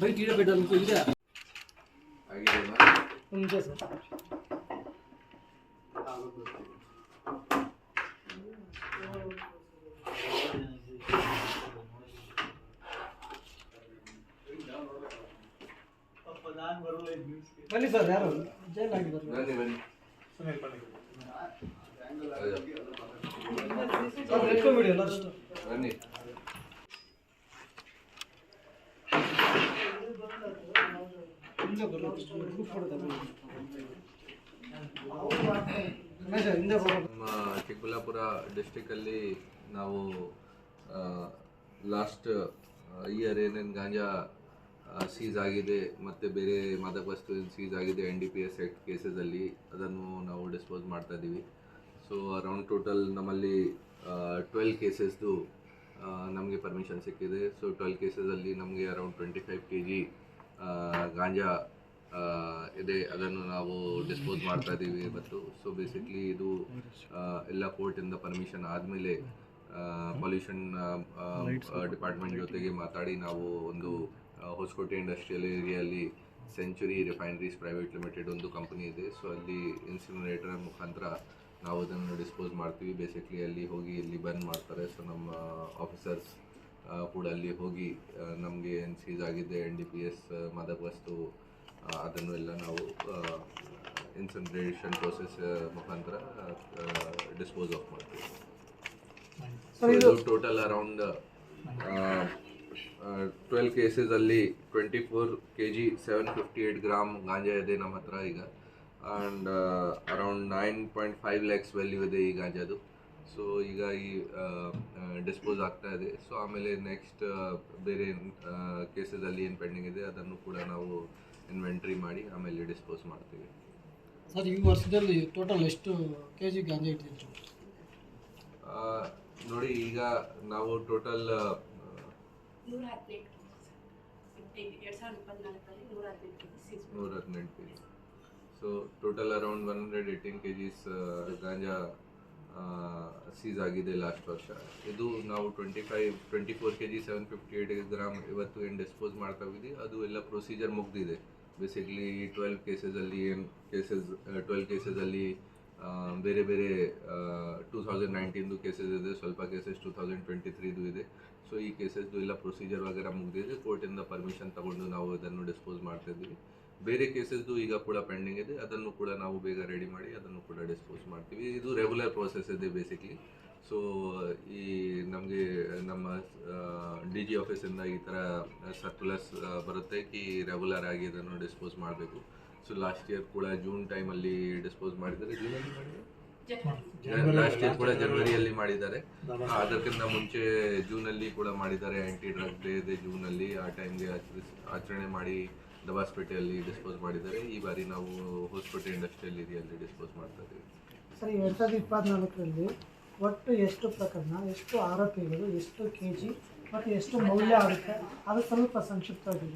Byte ಇಡಬೇಡ ಅಂತ ಇದೆ ಆಗಿದೆಯಾ ಒಂದು ನಿಮಿಷ ಸರ್ ಬನ್ನಿ ಸರ್ ಯಾರು ಜೈಲ್ ಆಗಿದ್ದಾರೆ ಬನ್ನಿ ಬನ್ನಿ ಸರ್ ಎತ್ಕೊಂಡ್ಬಿಡಿ ಎಲ್ಲ ಅಷ್ಟು. ಬನ್ನಿ. ನಮ್ಮ ಚಿಕ್ಕಬಳ್ಳಾಪುರ ಡಿಸ್ಟಿಕಲ್ಲಿ ನಾವು ಲಾಸ್ಟ್ ಇಯರ್ ಏನೇನು ಗಾಂಜಾ ಸೀಸ್ ಆಗಿದೆ ಮತ್ತು ಬೇರೆ ಮಾದಕ ವಸ್ತು ಸೀಸ್ ಆಗಿದೆ N D P S act ಕೇಸಸಲ್ಲಿ ಅದನ್ನು ನಾವು ಡಿಸ್ಪೋಸ್ ಮಾಡ್ತಾ ಇದ್ದೀವಿ. ಸೊ ಅರೌಂಡ್ ಟೋಟಲ್ ನಮ್ಮಲ್ಲಿ ಟ್ವೆಲ್ ಕೇಸಸ್ದು ಪರ್ಮಿಷನ್ ಸಿಕ್ಕಿದೆ. ಸೊ ಟ್ವೆಲ್ ಕೇಸಸಲ್ಲಿ ನಮಗೆ around twenty five K G ಗಾಂಜಾ ಇದೆ. ಅದನ್ನು ನಾವು ಡಿಸ್ಪೋಸ್ ಮಾಡ್ತಾ ಇದ್ದೀವಿ. ಮತ್ತು ಸೊ ಬೇಸಿಕ್ಲಿ ಇದು ಎಲ್ಲ ಕೋರ್ಟಿಂದ ಪರ್ಮಿಷನ್ ಆದಮೇಲೆ ಪೊಲ್ಯೂಷನ್ ಡಿಪಾರ್ಟ್ಮೆಂಟ್ ಜೊತೆಗೆ ಮಾತಾಡಿ ನಾವು ಒಂದು ಹೊಸಕೋಟೆ ಇಂಡಸ್ಟ್ರಿಯಲ್ ಏರಿಯಲ್ಲಿ ಸೆಂಚುರಿ ರಿಫೈನರೀಸ್ ಪ್ರೈವೇಟ್ ಲಿಮಿಟೆಡ್ ಒಂದು ಕಂಪನಿ ಇದೆ. ಸೊ ಅಲ್ಲಿ ಇನ್ಸಿನರೇಟರ್ ಮುಖಾಂತರ ನಾವು ಅದನ್ನು ಡಿಸ್ಪೋಸ್ ಮಾಡ್ತೀವಿ. ಬೇಸಿಕ್ಲಿ ಅಲ್ಲಿ ಹೋಗಿ ಇಲ್ಲಿ ಬರ್ನ್ ಮಾಡ್ತಾರೆ. ಸೊ ನಮ್ಮ ಆಫೀಸರ್ಸ್ ಕೂಡ ಅಲ್ಲಿ ಹೋಗಿ ನಮಗೆ ಏನು ಸೀಸ್ ಆಗಿದೆ ಎನ್ ಡಿ ಪಿ ಎಸ್ ಮಾದಕ ವಸ್ತು ಅದನ್ನು ಎಲ್ಲ ನಾವು ಇನ್ಸನ್ಟ್ರೇಷನ್ ಪ್ರೋಸೆಸ್ ಮುಖಾಂತರ ಡಿಸ್ಪೋಸ್ ಆಫ್ ಮಾಡ್ತೀವಿ. ಇದು total around twelve ಕೇಸಸಲ್ಲಿ twenty four K G seven fifty eight gram ಗಾಂಜಾ ಇದೆ ನಮ್ಮ ಹತ್ರ ಈಗ. And around nine point five lakhs value ಇದೆ ಈ ಗಾಂಜಾದು ಸೊ ಈಗ ಈ ಡಿಸ್ಪೋಸ್ ಆಗ್ತಾ ಇದೆ. ಸೊ ಆಮೇಲೆ ನೆಕ್ಸ್ಟ್ ಬೇರೆ ಕೇಸಸಲ್ಲಿ ಏನು ಪೆಂಡಿಂಗ್ ಇದೆ ಅದನ್ನು ಕೂಡ ನಾವು ಇನ್ವೆಂಟ್ರಿ ಮಾಡಿ ಆಮೇಲೆ ಡಿಸ್ಪೋಸ್ ಮಾಡ್ತೀವಿ. ಸರ್ ಈ ವರ್ಷದಲ್ಲಿ ಟೋಟಲ್ ಎಷ್ಟು ಕೆ ಜಿ ಗಾಂಜಾ ಇಟ್ಟಿದ್ರು ನೋಡಿ ಈಗ ನಾವು ಟೋಟಲ್ ನೂರ ಹದಿನೆಂಟು K G so total around one hundred eighteen K Gs ಗಾಂಜಾ ಸೀಸ್ ಆಗಿದೆ ಲಾಸ್ಟ್ ವರ್ಷ. ಇದು ನಾವು twenty five twenty four K G seven fifty eight gram ಇವತ್ತು ಏನು ಡಿಸ್ಪೋಸ್ ಮಾಡ್ತಾ ಇದ್ದೀವಿ ಅದು ಎಲ್ಲ ಪ್ರೊಸೀಜರ್ ಮುಗ್ದಿದೆ. ಬೇಸಿಕ್ಲಿ ಟ್ವೆಲ್ವ್ ಕೇಸಸಲ್ಲಿ ಏನು ಕೇಸಸ್ ಟ್ವೆಲ್ವ್ ಕೇಸಸಲ್ಲಿ ಬೇರೆ ಬೇರೆ ಟೂ ತೌಸಂಡ್ ನೈನ್ಟೀನ್ದು ಕೇಸಸ್ ಇದೆ, ಸ್ವಲ್ಪ ಕೇಸಸ್ ಟೂ ತೌಸಂಡ್ ಟ್ವೆಂಟಿ ತ್ರೀದು ಇದೆ. ಸೊ ಈ ಕೇಸಸ್ದು ಎಲ್ಲ ಪ್ರೊಸೀಜರ್ ವಗೇರ ಮುಗಿದಿದೆ ಕೋರ್ಟಿಂದ ಪರ್ಮಿಷನ್ ತಗೊಂಡು ನಾವು ಇದನ್ನು ಡಿಸ್ಪೋಸ್ ಮಾಡ್ತಾ ಇದ್ದೀವಿ ಬೇರೆ ಕೇಸಸ್ದು ಈಗ ಕೂಡ ಪೆಂಡಿಂಗ್ ಇದೆ. ಅದನ್ನು ಕೂಡ ನಾವು ಬೇಗ ರೆಡಿ ಮಾಡಿ ಅದನ್ನು ಕೂಡ ಡಿಸ್ಪೋಸ್ ಮಾಡ್ತೀವಿ. ಇದು ರೆಗ್ಯುಲರ್ ಪ್ರೋಸೆಸ್ ಇದೆ ಬೇಸಿಕ್ಲಿ ಸೊ ಈ ನಮಗೆ ನಮ್ಮ ಡಿ ಜಿ ಆಫೀಸಿಂದ ಈ ಥರ ಸರ್ಕ್ಯುಲರ್ಸ್ ಬರುತ್ತೆ ಕಿ ರೆಗ್ಯುಲರ್ ಆಗಿ ಇದನ್ನು ಡಿಸ್ಪೋಸ್ ಮಾಡಬೇಕು. ಸೊ ಲಾಸ್ಟ್ ಇಯರ್ ಕೂಡ ಜೂನ್ ಟೈಮಲ್ಲಿ ಡಿಸ್ಪೋಸ್ ಮಾಡಿದ್ದಾರೆ. ಜೂನಲ್ಲಿ ಮಾಡಿದ್ದಾರೆ? ಲಾಸ್ಟ್ ಇಯರ್ ಕೂಡ ಜನವರಿಯಲ್ಲಿ ಮಾಡಿದ್ದಾರೆ. ಅದಕ್ಕಿಂತ ಮುಂಚೆ ಜೂನಲ್ಲಿ ಕೂಡ ಮಾಡಿದ್ದಾರೆ. ಆಂಟಿ ಡ್ರಗ್ ಡೇ ಇದೆ ಜೂನಲ್ಲಿ ಆ ಟೈಮ್ಗೆ ಆಚರಣೆ ಮಾಡಿ ದಬಾಸ್ಪೇಟೆಯಲ್ಲಿ ಡಿಸ್ಪೋಸ್ ಮಾಡಿದ್ದಾರೆ. ಈ ಬಾರಿ ನಾವು ಹೊಸಪೇಟೆ ಇಂಡಸ್ಟ್ರಿಯಲ್ ಏರಿಯಲ್ಲಿ ಡಿಸ್ಪೋಸ್ ಮಾಡ್ತಾ ಇದ್ದೀವಿ ಸರ್ ಎರಡ್ ಸಾವಿರದ ಇಪ್ಪತ್ನಾಲ್ಕರಲ್ಲಿ ಒಟ್ಟು ಎಷ್ಟು ಪ್ರಕರಣ, ಎಷ್ಟು ಆರೋಪಿಗಳು, ಎಷ್ಟು ಕೆ ಜಿ ಮತ್ತು ಎಷ್ಟು ಮೌಲ್ಯ ಆಗುತ್ತೆ? ಅದು ಸ್ವಲ್ಪ ಸಂಕ್ಷಿಪ್ತವಾಗಿ